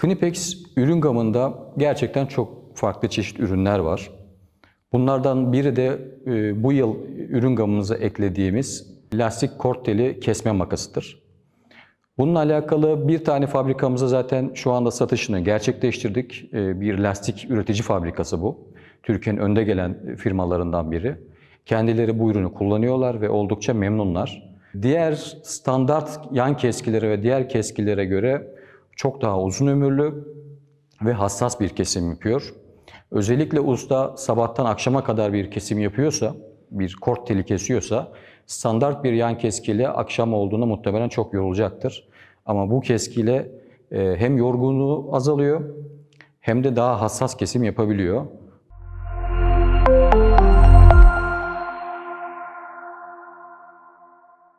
Knipex ürün gamında gerçekten çok farklı çeşit ürünler var. Bunlardan biri de e, bu yıl ürün gamımıza eklediğimiz lastik kort kesme makasıdır. Bununla alakalı bir tane fabrikamıza zaten şu anda satışını gerçekleştirdik. E, Bir lastik üretici fabrikası bu. Türkiye'nin önde gelen firmalarından biri. Kendileri bu ürünü kullanıyorlar ve oldukça memnunlar. Diğer standart yan keskilere ve diğer keskilere göre çok daha uzun ömürlü ve hassas bir kesim yapıyor. Özellikle usta sabahtan akşama kadar bir kesim yapıyorsa, bir kort teli kesiyorsa, standart bir yan keskiyle akşam olduğunda muhtemelen çok yorulacaktır. Ama bu keskiyle e, hem yorgunluğu azalıyor hem de daha hassas kesim yapabiliyor.